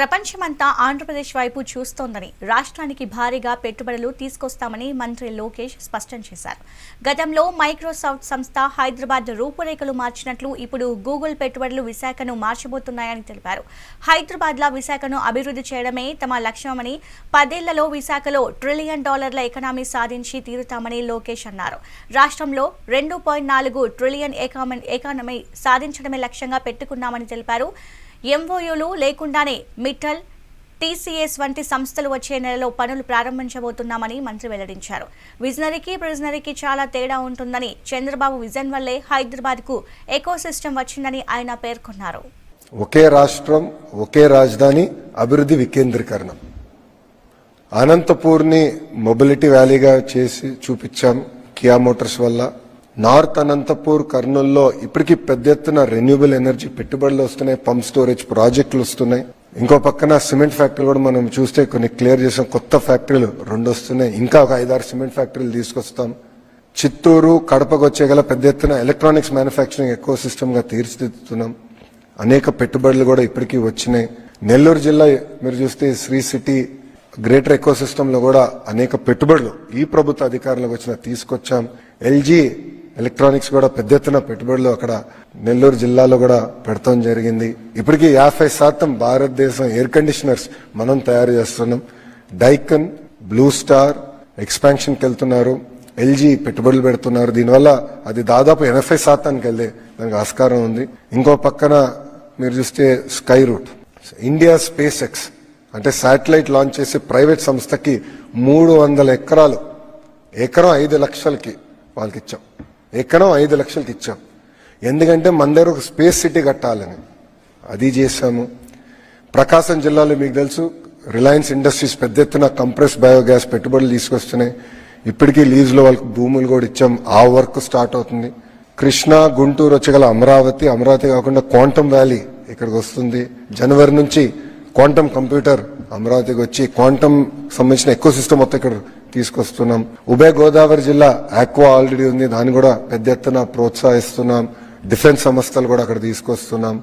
ప్రపంచమంతా ఆంధ్రప్రదేశ్ వైపు చూస్తోందని రాష్ట్రానికి భారీగా పెట్టుబడులు తీసుకొస్తామని మంత్రి లోకేష్ స్పష్టం చేశారు. గతంలో మైక్రోసాఫ్ట్ సంస్థ హైదరాబాద్ రూపురేఖలు మార్చినట్లు ఇప్పుడు గూగుల్ పెట్టుబడులు విశాఖను మార్చబోతున్నాయని తెలిపారు. హైదరాబాద్లో విశాఖను అభివృద్ధి చేయడమే తమ లక్ష్యమని పదేళ్ళలో విశాఖలో ట్రిలియన్ డాలర్ల ఎకనామీ సాధించి తీరుతామని లోకేష్ అన్నారు. రాష్ట్రంలో రెండు పాయింట్ నాలుగు ట్రిలియన్ ఎకానమీ సాధించడమే లక్ష్యంగా పెట్టుకున్నామని తెలిపారు. ఎంఓయూలు లేకుండానే మిట్టల్ టీసీఎస్ వంటి సంస్థలు వచ్చే నెలలో పనులు ప్రారంభించబోతున్నామని మంత్రి వెల్లడించారు. విజనరీకి ప్రిజనరీకి చాలా తేడా ఉంటుందని చంద్రబాబు విజన్ వల్లే హైదరాబాద్కు ఎకో సిస్టమ్ వచ్చిందని ఆయన పేర్కొన్నారు. ఒకే రాష్ట్రం ఒకే రాజధాని అభివృద్ధి వికేంద్రీకరణ. అనంతపూర్ని మొబిలిటీ వ్యాలీగా చేసి చూపించాం కియా మోటార్స్ వల్ల. నార్త్ అనంతపూర్ కర్నూల్లో ఇప్పటికీ పెద్ద ఎత్తున రెన్యూబుల్ ఎనర్జీ పెట్టుబడులు వస్తున్నాయి పంప్ స్టోరేజ్ ప్రాజెక్టులు వస్తున్నాయి. ఇంకో పక్కన సిమెంట్ ఫ్యాక్టరీలు కూడా మనం చూస్తే కొన్ని క్లియర్ చేసిన కొత్త ఫ్యాక్టరీలు రెండు వస్తున్నాయి. ఇంకా ఒక ఐదారు సిమెంట్ ఫ్యాక్టరీలు తీసుకొస్తాం. చిత్తూరు కడపకు వచ్చే గల పెద్ద ఎత్తున ఎలక్ట్రానిక్స్ మ్యానుఫ్యాక్చరింగ్ ఎక్కువ సిస్టమ్గా తీర్చిదిద్దుతున్నాం. అనేక పెట్టుబడులు కూడా ఇప్పటికీ వచ్చినాయి. నెల్లూరు జిల్లా మీరు చూస్తే శ్రీ సిటీ గ్రేటర్ ఎకో లో కూడా అనేక పెట్టుబడులు ఈ ప్రభుత్వ అధికారంలోకి వచ్చిన తీసుకొచ్చాం. ఎల్జీ ఎలక్ట్రానిక్స్ కూడా పెద్ద ఎత్తున పెట్టుబడులు అక్కడ నెల్లూరు జిల్లాలో కూడా పెడతాం జరిగింది. ఇప్పటికీ యాభై శాతం భారతదేశం ఎయిర్ కండిషనర్స్ మనం తయారు చేస్తున్నాం. డైకన్ బ్లూ స్టార్ ఎక్స్పాన్షన్కి వెళ్తున్నారు. ఎల్జీ పెట్టుబడులు పెడుతున్నారు. దీనివల్ల అది దాదాపు ఎనభై శాతానికి వెళ్ళే దానికి ఆస్కారం ఉంది. ఇంకో పక్కన మీరు చూస్తే sky route India SpaceX అంటే శాటిలైట్ లాంచ్ చేసే ప్రైవేట్ సంస్థకి మూడు వందల ఎకరాలు ఎకరం ఐదు లక్షలకి వాళ్ళకి ఇచ్చాం ఎక్కడో ఐదు లక్షలకి ఇచ్చాం ఎందుకంటే మన దగ్గర ఒక స్పేస్ సిటీ కట్టాలని. అది చేశాము. ప్రకాశం జిల్లాలో మీకు తెలుసు రిలయన్స్ ఇండస్ట్రీస్ పెద్ద ఎత్తున కంప్రెస్ బయోగ్యాస్ పెట్టుబడులు తీసుకొస్తున్నాయి. ఇప్పటికీ లీజులో వాళ్ళకి భూములు కూడా ఇచ్చాం. ఆ వర్క్ స్టార్ట్ అవుతుంది. కృష్ణా గుంటూరు వచ్చగల అమరావతి అమరావతి కాకుండా క్వాంటమ్ వ్యాలీ ఇక్కడికి వస్తుంది. జనవరి నుంచి క్వాంటమ్ కంప్యూటర్ అమరావతికి వచ్చి క్వాంటమ్ సంబంధించిన ఎక్కువ సిస్టమ్ మొత్తం ఇక్కడ తీసుకొస్తున్నాం. ఉభయ గోదావరి జిల్లా ఆక్వా ఆల్రెడీ ఉంది. దాన్ని కూడా పెద్ద ఎత్తున ప్రోత్సహిస్తున్నాం. డిఫెన్స్ సంస్థలు కూడా అక్కడ తీసుకొస్తున్నాం.